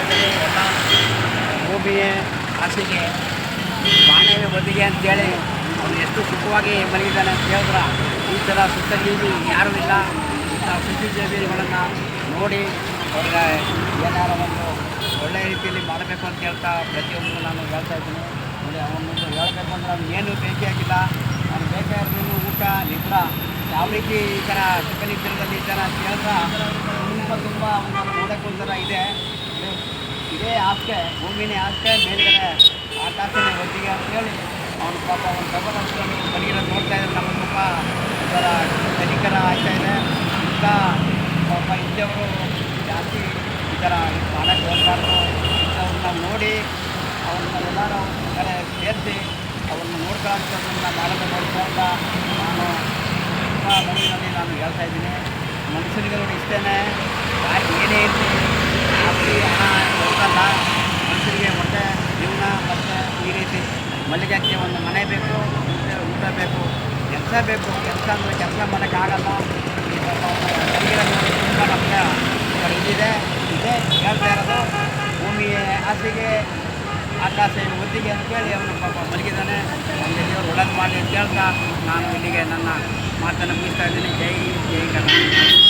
ಇದ್ದೀನಿ ಎಲ್ಲ ಭೂಮಿಯೇ ಆಸೆಗೆ ಬಾಣವೇ ಬದಿಗೆ ಅಂತೇಳಿ ಅವನು ಎಷ್ಟು ಸುಖವಾಗಿ ಮಲಗಿದ್ದಾನೆ ಅಂತ ಹೇಳಿದ್ರೆ, ಈ ಥರ ಸುತ್ತಲೀವಿ ಯಾರೂ ಇಲ್ಲ. ಇಂಥ ಸುತ್ತಜೀವಿಗಳನ್ನು ನೋಡಿ ಅವ್ರಿಗೆ ಏನಾರ ಒಂದು ಒಳ್ಳೆಯ ರೀತಿಯಲ್ಲಿ ಮಾಡಬೇಕು ಅಂತ ಹೇಳ್ತಾ ಪ್ರತಿಯೊಂದು ನಾನು ಹೇಳ್ತಾ ಇದ್ದೀನಿ. ನೋಡಿ, ಅವನು ಹೇಳಬೇಕು ಅಂದ್ರೆ ಅವ್ನು ಏನು ಬೇಕಾಗಿಲ್ಲ ಅವ್ನು ಬೇಕಾದ್ರೂ ಊಟ, ನಿದ್ರ, ಯಾವ ರೀತಿ ಈ ಥರ ಸುಖ ನಿದ್ರದಲ್ಲಿ ಥರ ಅಂತ ಹೇಳಿದ್ರೆ, ತುಂಬ ತುಂಬ ಅವನು ನೋಡೋಕ್ಕೊಂಥರ ಇದೆ. ಇದೇ, ಆಸ್ಕೆ, ಭೂಮಿನೇ ಆಸ್ಕೆ, ಮೇಲ್ಗಡೆ ಆಕಾಶನೇ ಒಟ್ಟಿಗೆ ಅಂತೇಳಿ ಅವನು ಪಾಪ ಅವನ ಹಚ್ಕೊಂಡು ಬರೀರೋದು ನೋಡ್ತಾ ಇದ್ದಾರೆ ನಮ್ಮ ತುಂಬ ಒಂಥರ ಕನಿಕರ ಆಗ್ತಾ ಇದೆ. ಇಂಥ ಪಾಪ ಇಂಥವರು ಜಾಸ್ತಿ ಈ ಥರ ಮಾಡೋಕ್ಕೆ ಹೋಗ್ಬಾರ್ದು. ಅವ್ರನ್ನ ನೋಡಿ ಅವ್ರನ್ನ ಎಲ್ಲರೂ ಕಡೆ ಸೇರಿಸಿ ಅವ್ರನ್ನ ನೋಡ್ಕೊಳ್ಳೋದನ್ನ ಮಾಡೋದು ನೋಡ್ಕೊಂತ ನಾನು ತುಂಬ ಮನೆಯಲ್ಲಿ ನಾನು ಹೇಳ್ತಾ ಇದ್ದೀನಿ. ಮನುಷ್ಯನಿಗೆ ನೋಡಿ ಇಷ್ಟೇ ಯಾರು ಏನೇ ಇರಲಿ ಮಲ್ಲಿಗೆಕ್ಕೆ ಒಂದು ಮನೆ ಬೇಕು ಊಟ ಬೇಕು, ಕೆಲಸ ಬೇಕು, ಕೆಲಸ ಅಂದರೆ ಕೆಲಸ ಮಾಡೋಕ್ಕಾಗಲ್ಲ ತುಂಬ ಇವಾಗ ಇದಿದೆ ಇದೇ ಹೇಳ್ತಾ ಇರೋದು ಭೂಮಿಯ ಆಸೆಗೆ ಆಕಾಶ ಒತ್ತಿಗೆ ಅಂತೇಳಿ ಅವನು ಪಾಪ ಮಲಗಿದ್ದಾನೆ. ಅವನಿಗೆ ದೇವರು ಒಳ್ಳೇದು ಮಾಡಲಿ ಅಂತ ಹೇಳ್ತಾ ನಾನು ಇಲ್ಲಿಗೆ ನನ್ನ ಮಾತನ್ನು ಮುಗಿಸ್ತಾ ಇದ್ದೀನಿ. ಜೈ ಜೈ ಕರ್ನಾಟಕ.